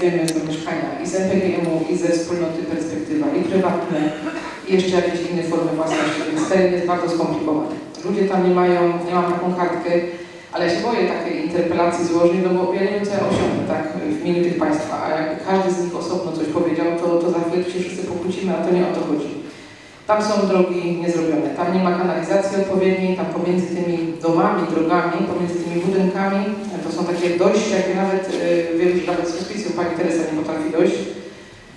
Wiemy do mieszkania i z MPGM-u, i ze wspólnoty perspektywa, i prywatne, i jeszcze jakieś inne formy własności, więc teren jest bardzo skomplikowany. Ludzie tam nie mają, nie mam taką kartkę, ale ja się boję takiej interpelacji złożnej, no bo ja nie wiem, co ja osiągnę, tak, w imieniu tych państwa, a jak każdy z nich osobno coś powiedział, to, to za chwilę się wszyscy pokłócimy, a to nie o to chodzi. Tam są drogi niezrobione, tam nie ma kanalizacji odpowiedniej, tam pomiędzy tymi domami, drogami, pomiędzy tymi budynkami, to są takie dojścia, jakie nawet, yy, wiem, że nawet z hospicjum pani Teresa nie potrafi dojść,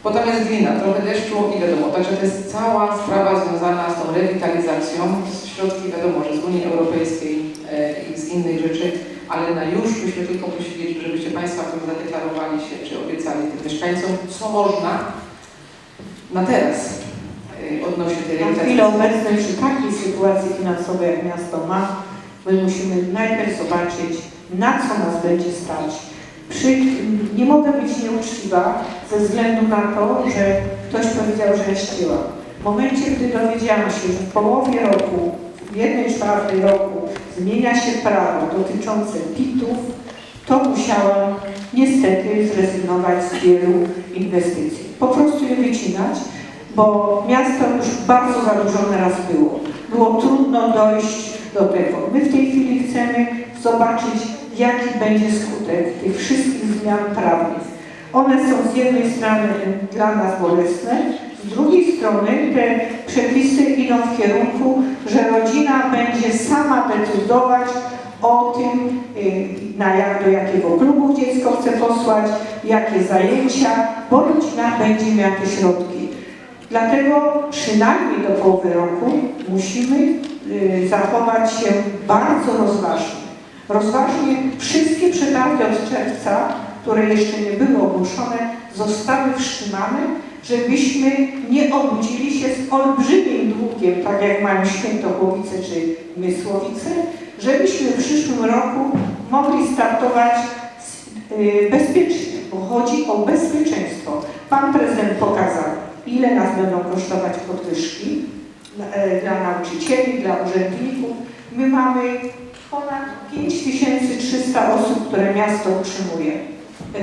bo tam jest glina, trochę deszczu i wiadomo, także to jest cała sprawa związana z tą rewitalizacją, środki wiadomo, że z Unii Europejskiej yy, i z innych rzeczy, ale na już byśmy tylko prosili, żebyście Państwo zadeklarowali się, czy obiecali tym mieszkańcom, co można na teraz odnośnie tej Na rewitalizacji. chwilę obecną przy takiej sytuacji finansowej jak miasto ma, my musimy najpierw zobaczyć, na co nas będzie stać. Przy, nie mogę być nieuczciwa ze względu na to, że ktoś powiedział, że ja. W momencie, gdy dowiedziałam się, że w połowie roku, w jednej czwartej roku zmienia się prawo dotyczące PIT-ów, to musiałam niestety zrezygnować z wielu inwestycji. Po prostu je wycinać, bo miasto już bardzo zadłużone raz było. Było trudno dojść do tego. My w tej chwili chcemy zobaczyć, jaki będzie skutek tych wszystkich zmian prawnych. One są z jednej strony dla nas bolesne, z drugiej strony te przepisy idą w kierunku, że rodzina będzie sama decydować o tym, y, na jak, do jakiego klubu dziecko chce posłać, jakie zajęcia, bo rodzina będzie miała te środki. Dlatego przynajmniej do połowy roku musimy y, zachować się bardzo rozważnie. Rozważnie wszystkie przetargi od czerwca, które jeszcze nie były ogłoszone, zostały wstrzymane, żebyśmy nie obudzili się z olbrzymim długiem, tak jak mają Świętochłowice czy Mysłowice, żebyśmy w przyszłym roku mogli startować y, bezpiecznie, bo chodzi o bezpieczeństwo. Pan prezydent pokazał, ile nas będą kosztować podwyżki dla, e, dla nauczycieli, dla urzędników. My mamy ponad 5300 osób, które miasto utrzymuje.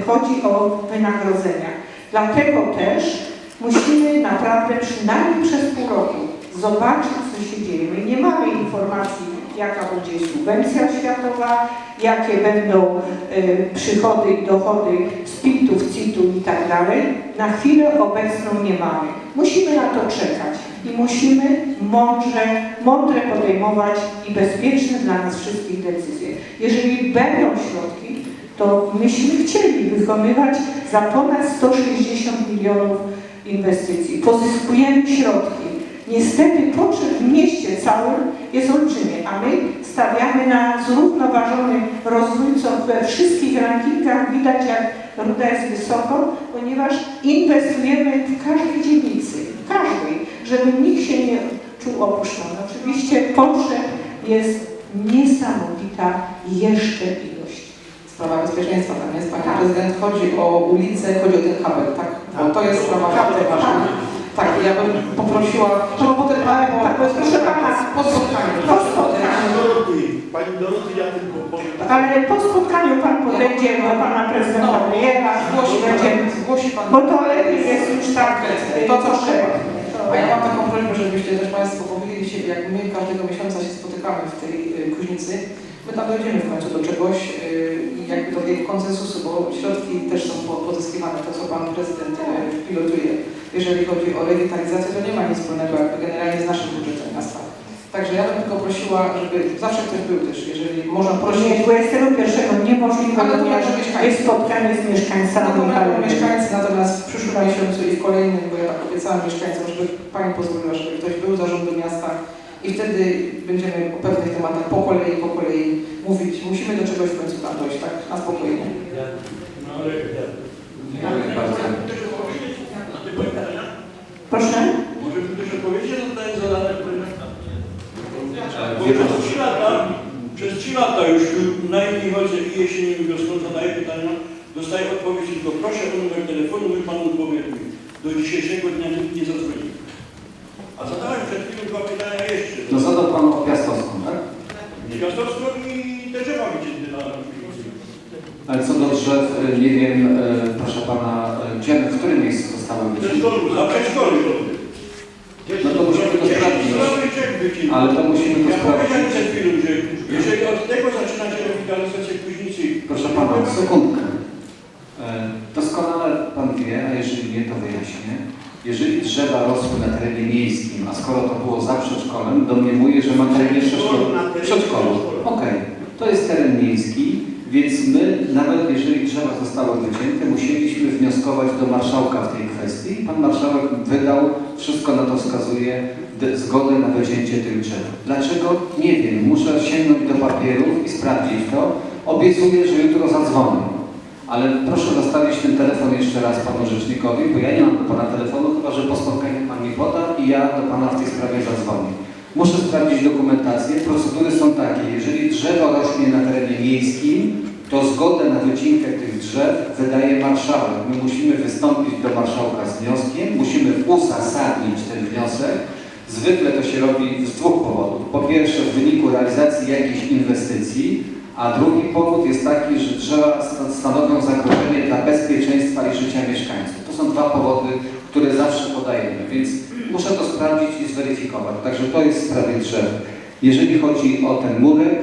Chodzi o wynagrodzenia. Dlatego też musimy naprawdę przynajmniej przez pół roku zobaczyć, co się dzieje. My nie mamy informacji, jaka będzie subwencja oświatowa, jakie będą e, przychody i dochody z PIT-ów, CIT-u i tak dalej. Na chwilę obecną nie mamy. Musimy na to czekać i musimy mądrze, mądre podejmować i bezpieczne dla nas wszystkich decyzje. Jeżeli będą środki, to myśmy chcieli wykonywać za ponad 160 milionów inwestycji. Pozyskujemy środki. Niestety potrzeb w mieście całym jest olbrzymie, a my stawiamy na zrównoważony rozwój, co we wszystkich rankingach widać, jak ruda jest wysoko, ponieważ inwestujemy w każdej dzielnicy, w każdej, żeby nikt się nie czuł opuszczony. Oczywiście potrzeb jest niesamowita jeszcze ilość. Sprawa bezpieczeństwa tam jest. Pani Tak. prezydent chodzi o ulicę, chodzi o ten kabel, tak? Bo to jest sprawa bardzo ważna. Tak, ja bym poprosiła, żeby potem Ale, było tak, proszę pana, po spotkaniu. po spotkaniu. Pani Doroty, ja tylko powiem tak. Ale po spotkaniu Pan podejdzie do Pana Prezydenta No, Premiera Zgłosi będzie... zgłosi pan. Bo to lepiej jest już tak... To co trzeba. A ja mam taką prośbę, żebyście też Państwo powiedzieli się, jak my każdego miesiąca się spotykamy w tej y, Kuźnicy, my tam dojdziemy w końcu do czegoś y, i jakby do konsensusu, bo środki też są po- pozyskiwane, to co Pan Prezydent y, pilotuje. Jeżeli chodzi o rewitalizację, to nie ma nic wspólnego jakby generalnie z naszym budżetem miasta. Także ja bym tylko prosiła, żeby zawsze ktoś był też, jeżeli można prosić, Nie, 21 niemożliwe, ponieważ jest spotkanie z No mieszkańcami Halemy. mieszkańcy, natomiast w przyszłym miesiącu i w kolejnym, bo ja tak obiecałam mieszkańcom, żeby Pani pozwoliła, żeby ktoś był zarządu miasta i wtedy będziemy o pewnych tematach po kolei, po kolei mówić. Musimy do czegoś w końcu tam dojść, tak? Na spokojnie. No ale Dziękuję bardzo. Proszę? może ktoś odpowiedzieć na pytanie zadane pytanie? Przez trzy lata, przez trzy lata już na jednej chodzi i jesienią i wiosną zadaję pytania, dostaję odpowiedź tylko proszę o numer telefonu, my panu powiemy. Do dzisiejszego dnia nikt nie zadzwonił. A zadałem przed chwilą dwa pytania jeszcze. No zadał Pan o Piastowską, tak? Piastowską i te drzewa wycięte na Ale co do drzew, nie wiem, y, proszę Pana, Wiemy, w którym miejscu zostały wycięte. za przedszkolu. No to musimy. Ale to musimy to Ja sprawdzić. powiedziałem przed chwilą, że jeżeli od tego zaczynacie rewitalizację późnicy, Proszę pana, sekundkę. E, Doskonale pan wie, a jeżeli nie, to wyjaśnię. Jeżeli drzewa rosły na terenie miejskim, a skoro to było za przedszkolem, domniemuję, że ma terenie przedszkolu. Przedszkolu. Okej, to jest teren miejski, więc my, nawet jeżeli drzewa zostały wycięte, musieliśmy wnioskować do marszałka w tej kwestii. Pan marszałek wydał, wszystko na to wskazuje, zgodę na wycięcie tych drzew. Dlaczego? Nie wiem. Muszę sięgnąć do papierów i sprawdzić to. Obiecuję, że jutro zadzwonię. Ale proszę zostawić ten telefon jeszcze raz panu rzecznikowi, bo ja nie mam do pana telefonu, chyba że po spotkaniu pan mi poda i ja do pana w tej sprawie zadzwonię. Muszę sprawdzić dokumentację. Procedury są takie. Jeżeli drzewo rośnie na terenie miejskim, to zgodę na wycinkę tych drzew wydaje marszałek. My musimy wystąpić do marszałka z wnioskiem, musimy uzasadnić ten wniosek. Zwykle to się robi z dwóch powodów. Po pierwsze w wyniku realizacji jakiejś inwestycji, a drugi powód jest taki, że drzewa sta- stanowią zagrożenie dla bezpieczeństwa i życia mieszkańców. To są dwa powody, które zawsze podajemy, więc muszę to sprawdzić i zweryfikować. Także to jest w sprawie drzew. Jeżeli chodzi o ten murek,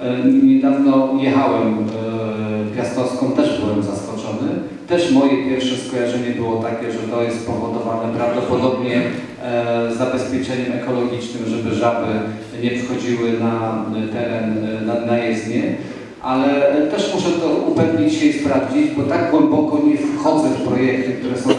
e, niedawno jechałem e, Piastowską, też byłem zaskoczony. Też moje pierwsze skojarzenie było takie, że to jest spowodowane prawdopodobnie e, zabezpieczeniem ekologicznym, żeby żaby nie wchodziły na teren, e, na, na jezdnię. Ale e, też muszę to upewnić się i sprawdzić, bo tak głęboko nie wchodzę w projekty, które są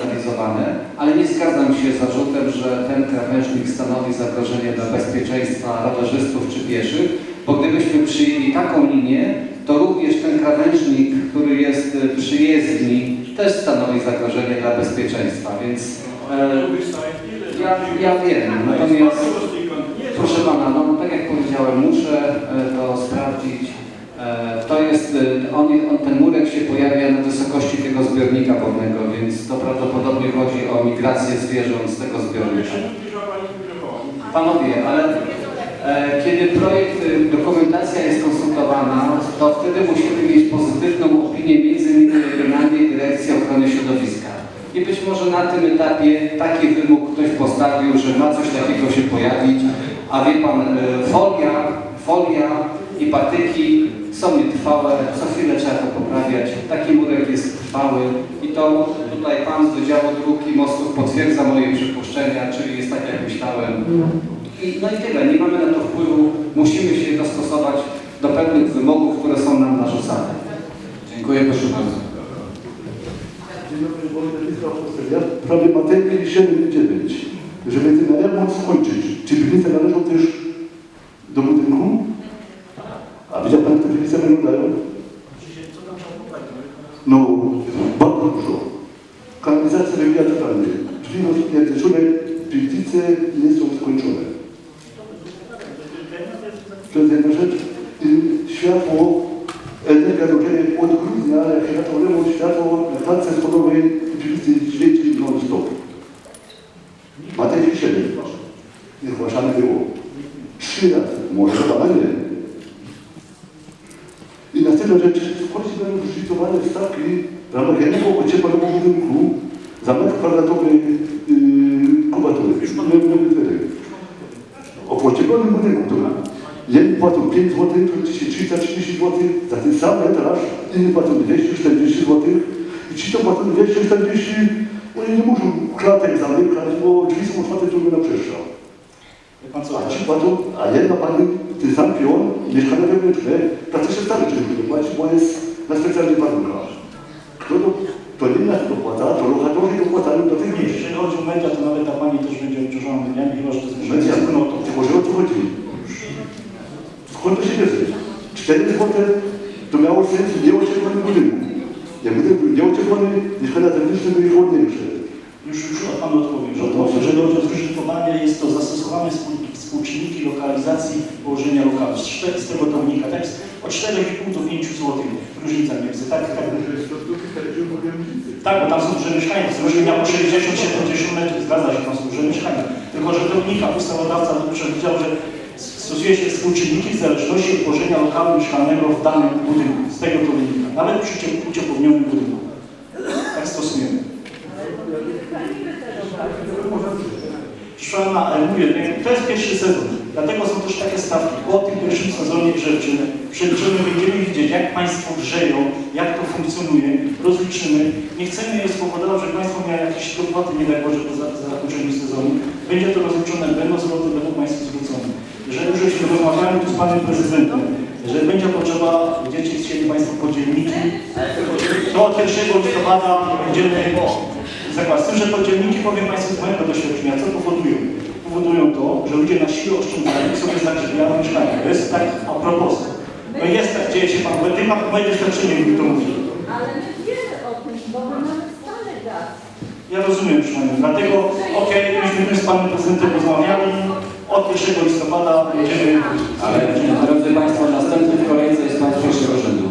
ale nie zgadzam się z zarzutem, że ten krawężnik stanowi zagrożenie dla bezpieczeństwa rowerzystów czy pieszych, bo gdybyśmy przyjęli taką linię, to również ten krawężnik, który jest przy jezdni, też stanowi zagrożenie dla bezpieczeństwa, więc e, ja, ja wiem, natomiast proszę Pana, no tak jak powiedziałem, muszę e, to sprawdzić. E, To jest, e, on, on, ten murek się pojawia na wysokości tego zbiornika wodnego, więc to prawdopodobnie chodzi o migrację zwierząt z tego zbiornika. Panowie, ale e, kiedy projekt, e, dokumentacja jest konsultowana, to wtedy musimy mieć pozytywną opinię między innymi Dyrekcji Ochrony Środowiska. I być może na tym etapie taki wymóg ktoś postawił, że ma coś takiego się pojawić, a wie pan, e, folia, folia i patyki są nietrwałe, co chwilę trzeba to poprawiać. Taki murek jest trwały i to tutaj pan z Wydziału Dróg i Mostów potwierdza moje przypuszczenia, czyli jest tak jak myślałem. I, no i tyle, nie mamy na to wpływu, musimy się dostosować do pewnych wymogów, które są nam narzucane. Dziękuję, proszę bardzo. Dzień dobry, Wojtek. Ja w sprawie materii 7.9. Żeby ten remont skończyć, czy piwnice należą też do budynku? A widział Pan, jak te piwnice wyglądają? No, bardzo dużo. Kanalizacja wymiar totalny. Drzwi rozpierdolone, piwnice nie są skończone. To jest jedna rzecz. Y, Światło, energia dopiero od grudnia, jak się remont, światło na klatce schodowej piwnicy świeci non-stop. Materii 7. Nie zgłaszane było. Trzy razy. Może to Pana nie. I następna rzecz. W Polsce będą zlicytowane stawki w ramach jednego ocieplonego budynku za metr kwadratowy yy, kubatury. O ocieplonym budynku, który jedni płacą 5 zł, drugi 330 zł za ten sam metraż, inni płacą 240 zł i ci, co płacą 240, oni nie muszą klatek zamykać, bo drzwi są otwarte ciągle na przestrzał. A ci płacą, a jedna pani, ten sam pion, mieszkania wewnętrzne, praktycznie stary nie płaci, bo jest na specjalnych warunkach. Kto to, to nie nas dopłaca, to lokatorzy dopłacają do tych miejsc. jeżeli chodzi o media, to nawet ta pani też będzie obciążona mediami, chyba że to jest Media, wspólnotą. to może o co chodzi? Skąd to się bierze? 4 zł to miało sens w nieocieplony budynku. Jak budynek był nieocieplony, mieszkania zewnętrzne były chłodniejsze. Już, już Panu odpowiem, że No to, dobrze. jeżeli chodzi o zużytkowanie, jest to zastosowane współ- współczynniki lokalizacji położenia lokalu. Z, z tego to wynika. Tak jest od 4,5 do 5 zł różnica między. Tak, tak, tak, bo tam są duże mieszkania, są mieszkania po 60-70 metrów, zgadza się, tam są duże mieszkania. Tylko, że to wynika, ustawodawca przewidział, że stosuje się współczynniki w zależności od położenia lokalu mieszkalnego w danym budynku. Z tego to wynika. Nawet przy ciep- uciepłownionym budynku. Tak stosujemy. Proszę mówię, to jest pierwszy sezon, dlatego są też takie stawki. Po tym pierwszym sezonie grzewczym przeliczymy, będziemy widzieć, jak Państwo grzeją, jak to funkcjonuje, rozliczymy. Nie chcemy spowodować, że Państwo miały jakieś dopłaty, nie daj Boże, po za- zakończeniu sezonu. Będzie to rozliczone, będą zwroty, będą Państwu zwrócone. Jeżeli już żeśmy rozmawiali tu z Panem Prezydentem, jeżeli będzie potrzeba, będziecie chcieli Państwo podzielniki, to od 1 listopada będziemy zakład. Z tym, że podzielniki, powiem Państwu z mojego doświadczenia, co powodują? Powodują to, że ludzie na siłę oszczędzają i sobie zagrzebiają mieszkania. To jest tak a propos. No jest tak, dzieje się Pan, bo Ty ma moje doświadczenie mi to mówi. Ale my wiemy o tym, bo my mamy stale gaz. Ja rozumiem, proszę Panią. Dlatego, okej, myśmy tu z Panem Prezydentem rozmawiali, od 1 listopada będziemy... Ale drodzy Państwo, następny w kolejce jest Pan z pierwszego rzędu.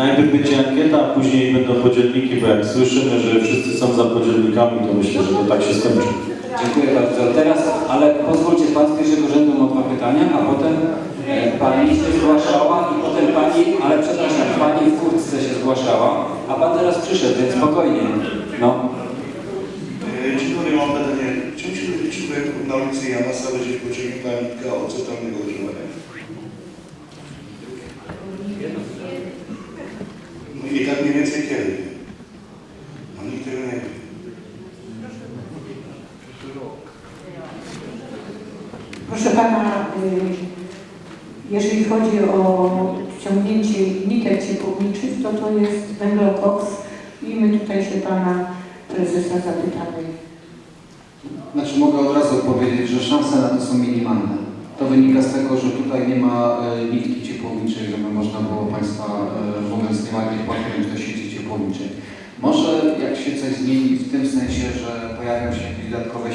Najpierw będzie ankieta, a później będą podzielniki, bo jak słyszymy, że wszyscy są za podzielnikami, to myślę, że to tak się skończy. Dziękuję bardzo. Teraz, ale pozwólcie, Pan z pierwszego rzędu ma dwa pytania, a potem e, Pani się zgłaszała i potem Pani, ale przepraszam, Pani w furtce się zgłaszała, a Pan teraz przyszedł, więc spokojnie. No. E, Dzień dobry, mam pytanie. Czym się dowiedzieć, jak na ulicy Janasa będzie pociągnięta nitka odcetalnego ogrzewania? No i tak mniej więcej kiedy? No nikt tego nie wie. Proszę Pana, y, jeżeli chodzi o wciągnięcie nitek ciepłowniczych, to to jest węglokoks i my tutaj się Pana Prezesa zapytamy. Znaczy mogę od razu powiedzieć, że szanse na to są minimalne. To wynika z tego, że tutaj nie ma e, nitki ciepłowniczej, żeby można było Państwa, e, mówiąc nieładnie, podpiąć do sieci ciepłowniczej. Może jak się coś zmieni w tym sensie, że pojawią się jakieś dodatkowe